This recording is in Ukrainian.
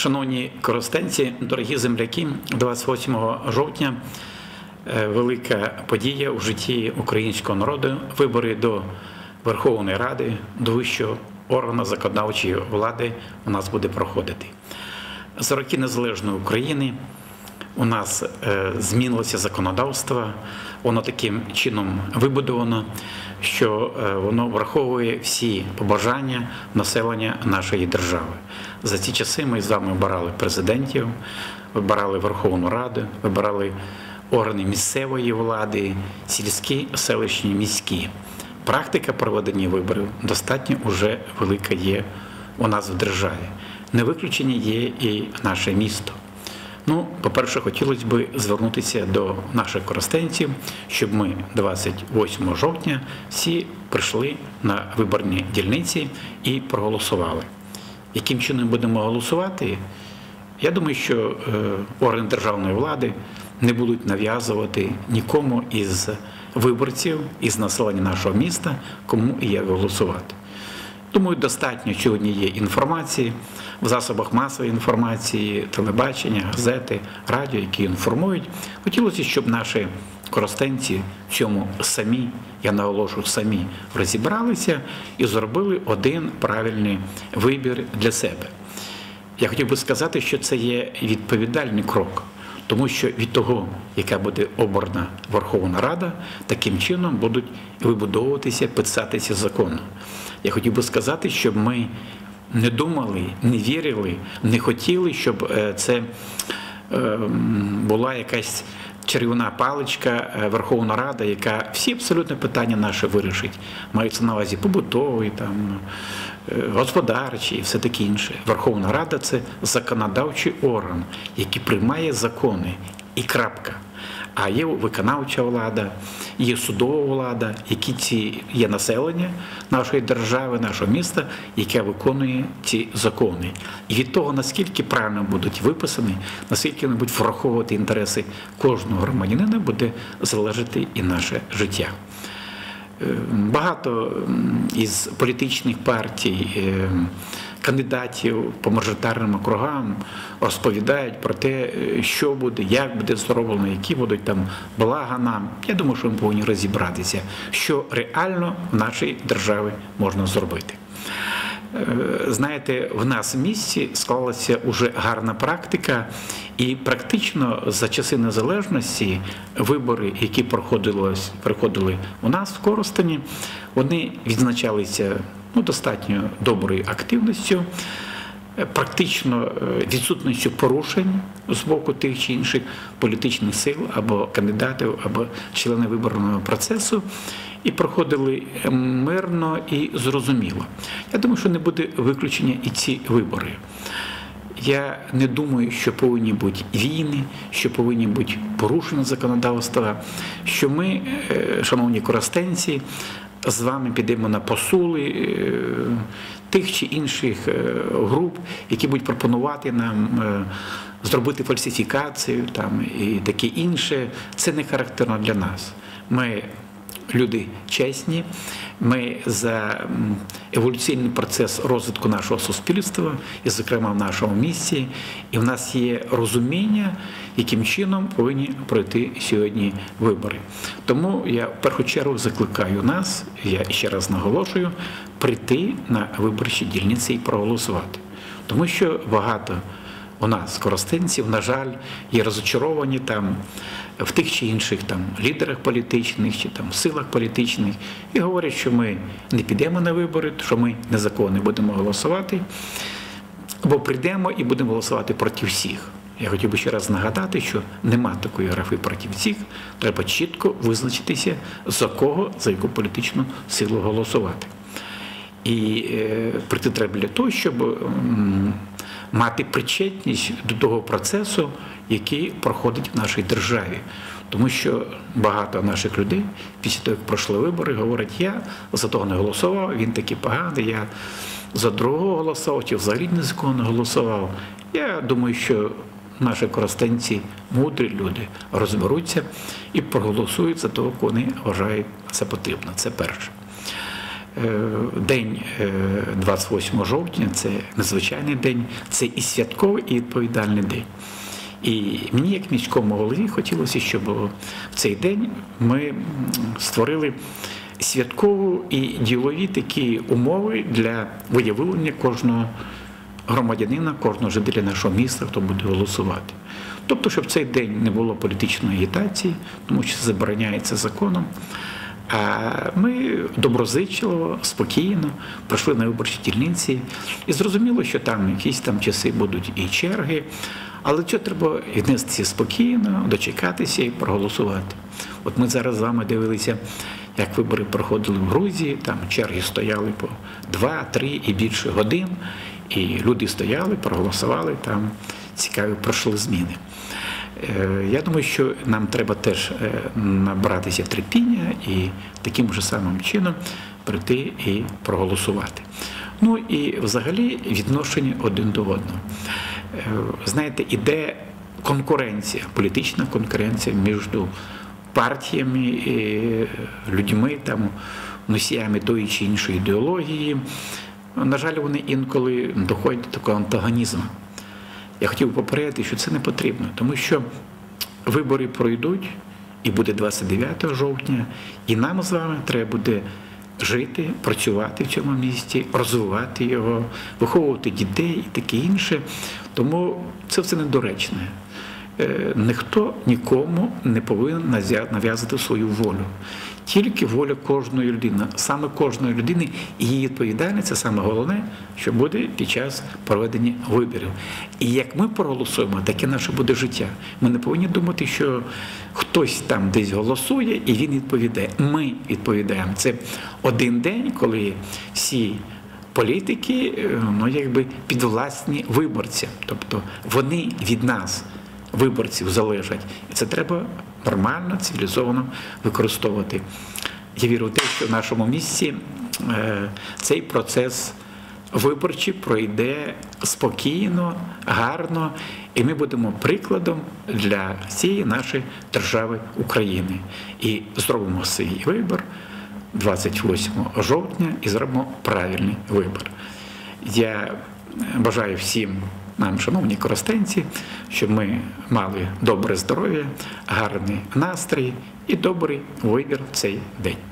Шановні користенці, дорогі земляки, 28 жовтня е, велика подія у житті українського народу вибори до Верховної Ради, до вищого органу законодавчої влади у нас буде проходити. За роки незалежної України у нас е, змінилося законодавство, воно таким чином вибудовано, що е, воно враховує всі побажання населення нашої держави. За ці часи ми з вами обирали президентів, вибирали Верховну Раду, вибирали органи місцевої влади, сільські, селищні, міські. Практика проведення виборів достатньо вже велика є у нас в державі. Не виключення є і наше місто. Ну, по-перше, хотілося б звернутися до наших користенців, щоб ми 28 жовтня всі прийшли на виборні дільниці і проголосували. Яким чином будемо голосувати? Я думаю, що е, органи державної влади не будуть нав'язувати нікому із виборців, із населення нашого міста, кому і як голосувати. Думаю, достатньо сьогодні є інформації в засобах масової інформації, телебачення, газети, радіо, які інформують. Хотілося, щоб наші коростенці в цьому самі, я наголошую, самі розібралися і зробили один правильний вибір для себе. Я хотів би сказати, що це є відповідальний крок. Тому що від того, яка буде обрана Верховна Рада, таким чином будуть вибудовуватися, писатися закони. Я хотів би сказати, щоб ми не думали, не вірили, не хотіли, щоб е, це була якась чарівна паличка Верховна Рада, яка всі абсолютно питання наші вирішить. Мається на увазі побутовий, там, господарчі і все таке інше. Верховна Рада це законодавчий орган, який приймає закони і крапка. А є виконавча влада, є судова влада, які ці є населення нашої держави, нашого міста, яке виконує ці закони. І від того, наскільки правильно будуть виписані, наскільки вони будуть враховувати інтереси кожного громадянина, буде залежати і наше життя. Багато із політичних партій, кандидатів по мажоритарним округам розповідають про те, що буде, як буде зроблено, які будуть там блага нам. Я думаю, що ми повинні розібратися, що реально в нашій державі можна зробити. Знаєте, в нас в місті склалася вже гарна практика, і практично за часи незалежності вибори, які проходили у нас в Коростені, вони відзначалися ну, достатньо доброю активністю, практично відсутністю порушень з боку тих чи інших політичних сил або кандидатів, або членів виборного процесу. І проходили мирно і зрозуміло. Я думаю, що не буде виключення і ці вибори. Я не думаю, що повинні бути війни, що повинні бути порушення законодавства, що ми, шановні коростенці, з вами підемо на посули тих чи інших груп, які будуть пропонувати нам зробити фальсифікацію там, і таке інше. Це не характерно для нас. Ми люди чесні, ми за еволюційний процес розвитку нашого суспільства, і, зокрема, в нашому місті, і в нас є розуміння, яким чином повинні пройти сьогодні вибори. Тому я в першу чергу закликаю нас, я ще раз наголошую, прийти на виборчі дільниці і проголосувати, тому що багато. У нас коростенців, на жаль, є розочаровані там в тих чи інших там лідерах політичних чи там силах політичних і говорять, що ми не підемо на вибори, що ми незаконно будемо голосувати, або прийдемо і будемо голосувати проти всіх. Я хотів би ще раз нагадати, що нема такої графи проти всіх. Треба чітко визначитися, за кого, за яку політичну силу голосувати. І е, прийти треба для того, щоб м, мати причетність до того процесу, який проходить в нашій державі. Тому що багато наших людей після того, як пройшли вибори, говорять, я за того не голосував, він такий поганий, я за другого голосував, чи взагалі не за кого не голосував. Я думаю, що наші коростенці, мудрі люди, розберуться і проголосують за того, кого вони вважають за потрібно. Це перше. Е, День е, 28 жовтня це надзвичайний день, це і святковий, і відповідальний день. І мені, як міському голові, хотілося, щоб в цей день ми створили святкову і ділові такі умови для виявлення кожного громадянина, кожного жителя нашого міста, хто буде голосувати. Тобто, щоб в цей день не було політичної агітації, тому що забороняється законом. А ми доброзичливо, спокійно пройшли на виборчі дільниці і зрозуміло, що там якісь там часи будуть і черги, але що треба віднестися спокійно, дочекатися і проголосувати. От ми зараз з вами дивилися, як вибори проходили в Грузії, там черги стояли по 2, 3 і більше годин, і люди стояли, проголосували, там цікаві пройшли зміни. Е, Я думаю, що нам треба теж е, набратися терпіння і таким же самим чином прийти і проголосувати. Ну і взагалі відношення один до одного. Е, Знаєте, іде конкуренція, політична конкуренція між партіями, людьми, там, носіями тої чи іншої ідеології. На жаль, вони інколи доходять до такого антагонізму. Я хотів попередити, що це не потрібно, тому що вибори пройдуть, і буде 29 жовтня, і нам з вами треба буде жити, працювати в цьому місті, розвивати його, виховувати дітей і таке інше. Тому це все недоречне. Е, Ніхто нікому не повинен нав'язати свою волю. Тільки воля кожної людини, саме кожної людини і її відповідальність це саме головне, що буде під час проведення виборів. І як ми проголосуємо, таке наше буде життя. Ми не повинні думати, що хтось там десь голосує і він відповідає. Ми відповідаємо. Це один день, коли всі політики е, ну, якби підвласні виборцям, тобто вони від нас виборців залежать. І це треба нормально, цивілізовано використовувати. Я вірю в те, що в нашому місці е, цей процес виборчий пройде спокійно, гарно, і ми будемо прикладом для всієї нашої держави України. І зробимо свій вибір 28 жовтня і зробимо правильний вибір. Я бажаю всім нам, шановні коростенці, щоб ми мали добре здоров'я, гарний настрій і добрий вибір в цей день.